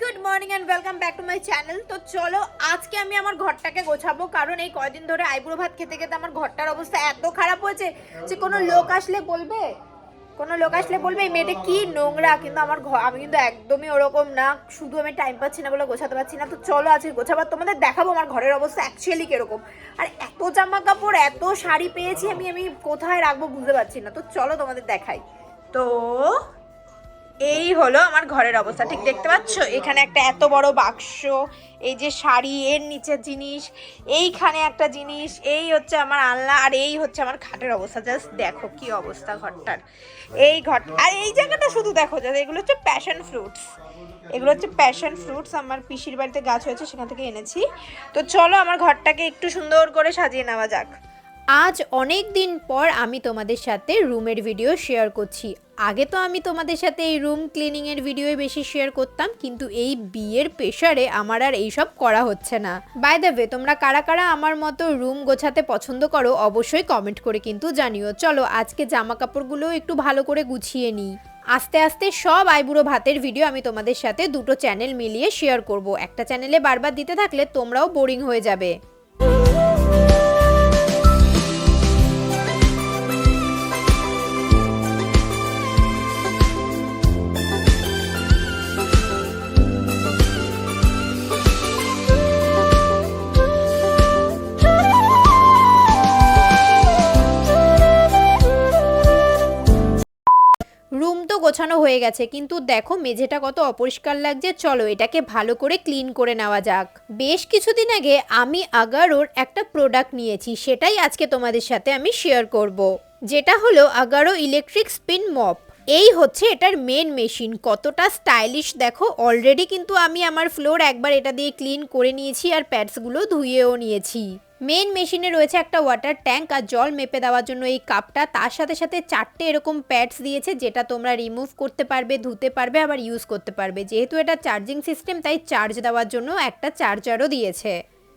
Good morning and welcome back to my channel তো চলো, আজকে আমি আমার ঘরটাকে গোছাবো, কারণ এই কয়দিন ধরে আইবুড়ো ভাত খেতে খেতে আমার ঘরটার অবস্থা এত খারাপ হয়েছে যে কোনো লোক আসলে বলবে। কোনো লোক আসলে বলবে, এই মেয়েটা কি নোংরা? কিন্তু আমার ঘর আমি কিন্তু একদমই ওরকম না, শুধু আমি টাইম পাচ্ছি না বলে গোছাতে পারছি না। তো চলো, আজকে গোছাবার তোমাদের দেখাবো আমার ঘরের অবস্থা অ্যাকচুয়ালি কীরকম। আর এত জামা কাপড় এত শাড়ি পেয়েছি আমি আমি কোথায় রাখব বুঝতে পারছি না। তো চলো তোমাদের দেখাই। তো এই হলো আমার ঘরের অবস্থা। ঠিক দেখতে পাচ্ছ? এখানে একটা এত বড় বাক্স, এই যে শাড়ি, এর নিচের জিনিস, এইখানে একটা জিনিস, এই হচ্ছে আমার আলনা, আর এই হচ্ছে আমার খাটের অবস্থা। জাস্ট দেখো কি অবস্থা ঘরটার। এই ঘর, আর এই জায়গাটা শুধু দেখো যাতে এগুলো হচ্ছে প্যাশন ফ্রুটস এগুলো হচ্ছে প্যাশন ফ্রুটস আমার পিসির বাড়িতে গাছ হয়েছে, সেখান থেকে এনেছি। তো চলো আমার ঘরটাকে একটু সুন্দর করে সাজিয়ে নেওয়া যাক। আজ অনেক দিন পর আমি তোমাদের সাথে রুমের ভিডিও শেয়ার করছি। আগে তো আমি তোমাদের সাথে এই রুম ক্লিনিংয়ের ভিডিও বেশি শেয়ার করতাম, কিন্তু এই বিয়ের প্রেশারে আমার আর এইসব করা হচ্ছে না। বাই দ্য ওয়ে তোমরা কারা কারা আমার মতো রুম গোছাতে পছন্দ করো, অবশ্যই কমেন্ট করে কিন্তু জানিও। চলো, আজকে জামা কাপড়গুলো একটু ভালো করে গুছিয়ে নিই। আস্তে আস্তে সব আইবুড়ো ভাতের ভিডিও আমি তোমাদের সাথে দুটো চ্যানেল মিলিয়ে শেয়ার করব। একটা চ্যানেলে বারবার দিতে থাকলে তোমরাও বোরিং হয়ে যাবে। হয়ে গেছে। কিন্তু দেখো মেঝেটা কত অপরিষ্কার লাগছে। চলো এটাকে ভালো করে ক্লিন করে নেওয়া যাক। বেশ কিছুদিন আগে আমি আগারোর একটা প্রোডাক্ট নিয়েছি। সেটাই আজকে তোমাদের সাথে আমি শেয়ার করব। যেটা হলো আগারো ইলেকট্রিক স্পিন মপ এই হচ্ছে এটার মেন মেশিন কতটা স্টাইলিশ দেখো অলরেডি কিন্তু আমি আমার ফ্লোর একবার এটা দিয়ে ক্লিন করে নিয়েছি আর প্যাডসগুলো ধুয়েও নিয়েছি। মেন মেশিনে রয়েছে একটা ওয়াটার ট্যাঙ্ক আর জল মেপে দেওয়ার জন্য এই কাপটা তার সাথে সাথে চারটে এরকম প্যাডস দিয়েছে যেটা তোমরা রিমুভ করতে পারবে, ধুতে পারবে, আবার ইউজ করতে পারবে। যেহেতু এটা চার্জিং সিস্টেম তাই চার্জ দেওয়ার জন্য একটা চার্জারও দিয়েছে।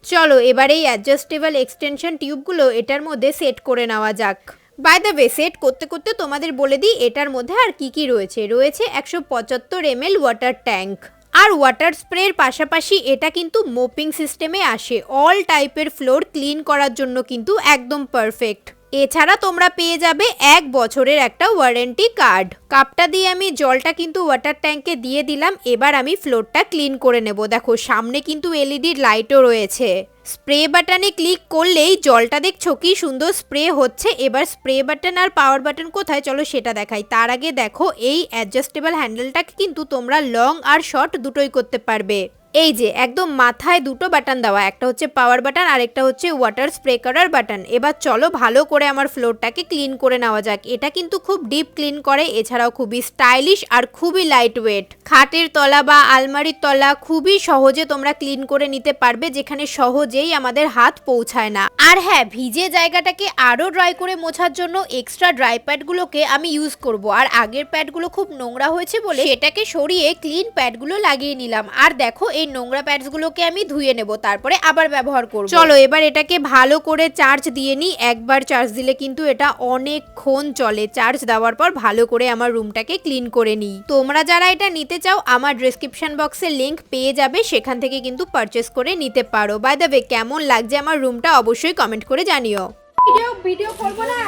চলো, এবার এই অ্যাডজাস্টেবল এক্সটেনশন টিউবগুলো এটার মধ্যে সেট করে নেওয়া যাক। বাই দ্য ওয়ে সেট করতে করতে তোমাদের বলে দিই, এটার মধ্যে আর কি কি রয়েছে? রয়েছে একশো পঁচাত্তর এম এল ওয়াটার ট্যাঙ্ক আর ওয়াটার স্প্রের পাশাপাশি এটা কিন্তু মোপিং সিস্টেমে আসে। অল টাইপের ফ্লোর ক্লিন করার জন্য কিন্তু একদম পারফেক্ট এছাড়া তোমরা পেয়ে যাবে এক বছরের একটা ওয়ারেন্টি কার্ড কাপটা দিয়ে আমি, জলটা কিন্তু ওয়াটার ট্যাঙ্কে দিয়ে দিলাম। এবার আমি ফ্লোরটা ক্লিন করে নেব। দেখো, সামনে কিন্তু এলইডির লাইটও রয়েছে। স্প্রে বাটনে ক্লিক করলেই জলটা দেখছ কি সুন্দর স্প্রে হচ্ছে। এবার স্প্রে বাটন আর পাওয়ার বাটন কোথায়? চলো সেটা দেখাই। তার আগে দেখো, এই অ্যাডজাস্টেবল হ্যান্ডেলটাকে কিন্তু তোমরা লং আর শর্ট দুটোই করতে পারবে। এই যে, একদম মাথায় দুটো বাটন দেওয়া, একটা হচ্ছে পাওয়ার বাটন আর একটা হচ্ছে ওয়াটার স্প্রে করার বাটন এবার চলো ভালো করে আমার ফ্লোরটাকে ক্লিন করে নেওয়া যাক। এটা কিন্তু খুব ডিপ ক্লিন করে, এছাড়াও খুবই স্টাইলিশ আর খুবই লাইট ওয়েট খাটের তলা বা আলমারির তলা খুবই সহজে তোমরা ক্লিন করে নিতে পারবে, যেখানে সহজেই আমাদের হাত পৌঁছায় না। আর হ্যাঁ ভিজে জায়গাটাকে আরও ড্রাই করে মোছার জন্য এক্সট্রা ড্রাই প্যাডগুলোকে আমি ইউজ করব। আর আগের প্যাডগুলো খুব নোংরা হয়েছে বলে সেটাকে সরিয়ে ক্লিন প্যাডগুলো লাগিয়ে নিলাম। আর দেখো এই নোংরা প্যাডসগুলোকে আমি ধুয়ে নেব তারপরে আবার ব্যবহার করব। চলো এবার এটাকে ভালো করে চার্জ দিয়ে নিই। একবার চার্জ দিলে কিন্তু এটা অনেকক্ষণ চলে। চার্জ দেওয়ার পর ভালো করে আমার রুমটাকে ক্লিন করে নিই। তোমরা যারা এটা নিতে চাও আমার ডেসক্রিপশন বক্সে লিংক পেয়ে যাবে। সেখান থেকে কিন্তু পারচেস করে নিতে পারো। বাই দ্য ওয়ে কেমন লাগছে আমার রুমটা অবশ্যই কমেন্ট করে জানিও। ভিডিও ভিডিও করব না?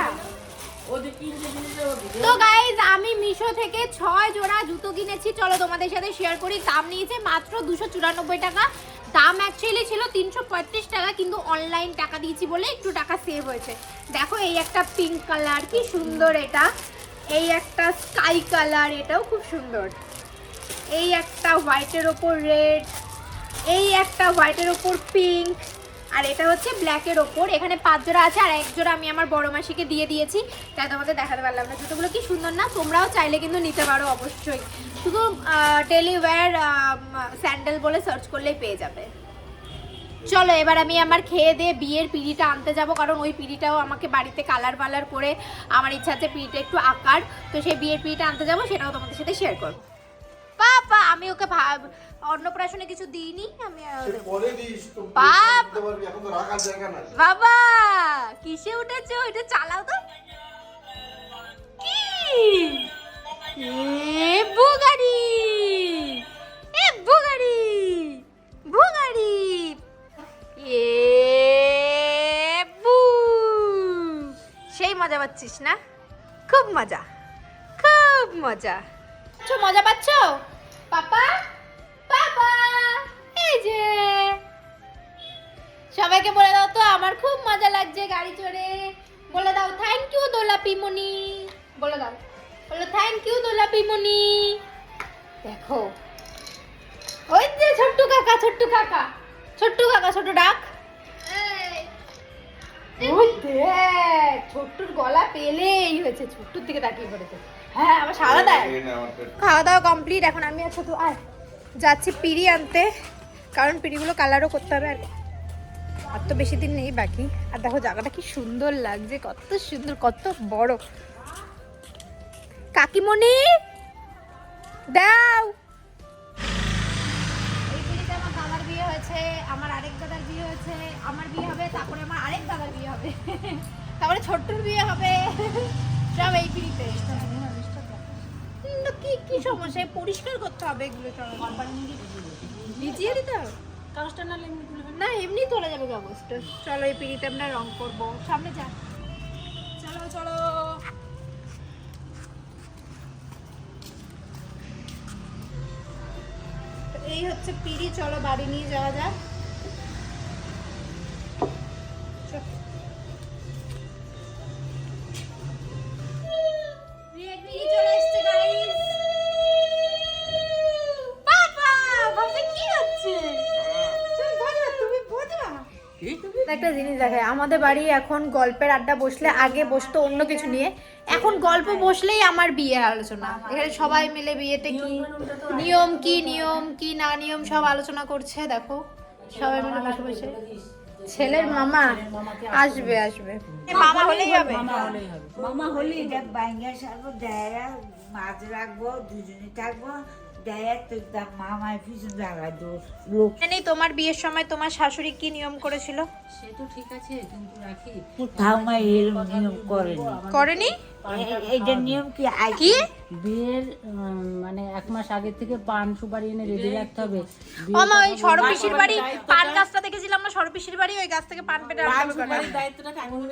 তো গাইজ আমি মিশো থেকে ছয় জোড়া জুতো কিনেছি। চলো তোমাদের সাথে শেয়ার করি। দাম নিয়েছে মাত্র দুশো চুরানব্বই টাকা। দাম অ্যাকচুয়ালি ছিল তিনশো পঁয়ত্রিশ টাকা, কিন্তু অনলাইন টাকা দিয়েছি বলে একটু টাকা সেভ হয়েছে। দেখো, এই একটা পিঙ্ক কালার কি সুন্দর এটা। এই একটা স্কাই কালার এটাও খুব সুন্দর। এই একটা হোয়াইটের ওপর রেড এই একটা হোয়াইটের ওপর পিঙ্ক আর এটা হচ্ছে ব্ল্যাকের ওপর। এখানে পাঁচ জোড়া আছে আর এক জোড়া আমি আমার বড় মাসিকে দিয়ে দিয়েছি। তাই তোমাদের দেখাতে পারলাম না। জুতোগুলো কি সুন্দর না? তোমরাও চাইলে কিন্তু নিতে পারো অবশ্যই। শুধু ডেলি ওয়্যার স্যান্ডেল বলে সার্চ করলেই পেয়ে যাবে। চলো, এবার আমি আমার খেয়ে দিয়ে বিয়ের পিড়িটা আনতে যাব, কারণ ওই পিড়িটাও আমাকে বাড়িতে কালার মালার করে, আমার ইচ্ছা আছে পিড়িটা একটু আকার। তো সেই বিয়ের পিড়িটা আনতে যাব, সেটাও তোমাদের সাথে শেয়ার করব। আমি ওকে ভাব অন্নপ্রাশনে কিছু দিইনি আমি বাবা! কিসে উঠেছো? এটা চালাও তো। কি? এ বুগাড়ি এ বুগাড়ি বুগাড়ি এ বু! সেই মজা পাচ্ছিস না? খুব মজা। খুব মজা। আচ্ছা, মজা পাচ্ছ? সবাইকে বলে দাও তো আমার খুব মজা লাগছে গাড়ি চড়ে। বলে দাও থ্যাংক ইউ দোলা পিমনি। বলে দাও। বলো থ্যাংক ইউ দোলা পিমনি। দেখো। ওই যে ছোট্টু কাকা ছোট্টু কাকা। ছোট্টু কাকা ছোট ডাক। ছোট্টুর গলা পেলেই হয়েছে ছোট্টুর দিকে তাকিয়ে পড়েছে। হ্যাঁ আমার সারা দেয়। খাওয়া দাওয়া কমপ্লিট এখন আমি আছো তো আয়। যাচ্ছি পিড়ি আনতে কারণ পিড়িগুলো কালারও করতে হবে আর আর তো বেশি দিন নেই বাকি। আর দেখো জায়গাটা কি সুন্দর লাগছে কত সুন্দর কত বড়। কাকিমণি দাও। এই পিড়িতে আমার দাদার বিয়ে হয়েছে আমার আরেক দাদার বিয়ে হয়েছে আমার বিয়ে হবে তারপরে আমার আরেক দাদার বিয়ে হবে। তারপরে ছোট্টুর বিয়ে হবে। সব এই পিড়িতে কি কি সমস্যা? পরিষ্কার করতে হবে এগুলো সব ভিজিয়ে দিতে হবে। কাগজটা না না এমনি তোলা যাবে কাগজটা চলো এই পিড়িতে আমরা রং করব। সামনে যা। চলো চলো। এই হচ্ছে পিড়ি, চলো বাড়ি নিয়ে যাওয়া যাক। একটা জিনিস দেখায়। আমাদের বাড়ি এখন গল্পের আড্ডা বসলে আগে বসতো অন্য কিছু নিয়ে। এখন গল্প বসলেই আমার বিয়ের আলোচনা। এখানে সবাই মিলে বিয়েতে কি নিয়ম কি নিয়ম কি না নিয়ম সব আলোচনা করছে দেখো। সবাই মিলে বসে বসে। ছেলের মামা আসবে আসবে। মামা হলেই হবে। মামা হলি দেখ বাইঙ্গা সারবো দেয়া মাছ রাখব দুজনে থাকব। নেই তোমার বিয়ের সময় তোমার শাশুড়ি কি নিয়ম করেছিল? সে তো ঠিক আছে কিন্তু রাখি। ঠাউমা এরম নিয়ম করেনি। করেনি? এইটার নিয়ম কি? আগে বিয়ের মানে এক মাস আগে থেকে পান সুপারি এনে রেডি রাখতে হবে। মামা ওই সরপিসির বাড়ি পান গাছটা দেখেছিলাম না? সরপিসির বাড়ি ওই গাছ থেকে পান পেটে ওই-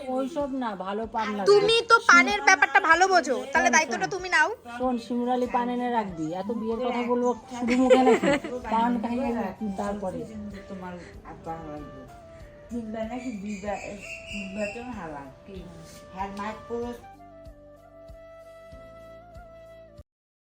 ওইসব না ভালো পান লাগে তুমি তো পানের ব্যাপারটা ভালো বোঝো তাহলে দায়িত্বটা তুমি নাও। শোন শিমুরালি পান এনে রাখবি এত বিয়ের কথা বলব শুধু মুখে নাকি? পান খাইয়ে তারপরে। তোমার লাগবে কিংবা নাকি বিবাহ হালা কি? হ্যাঁ মাছ পরশ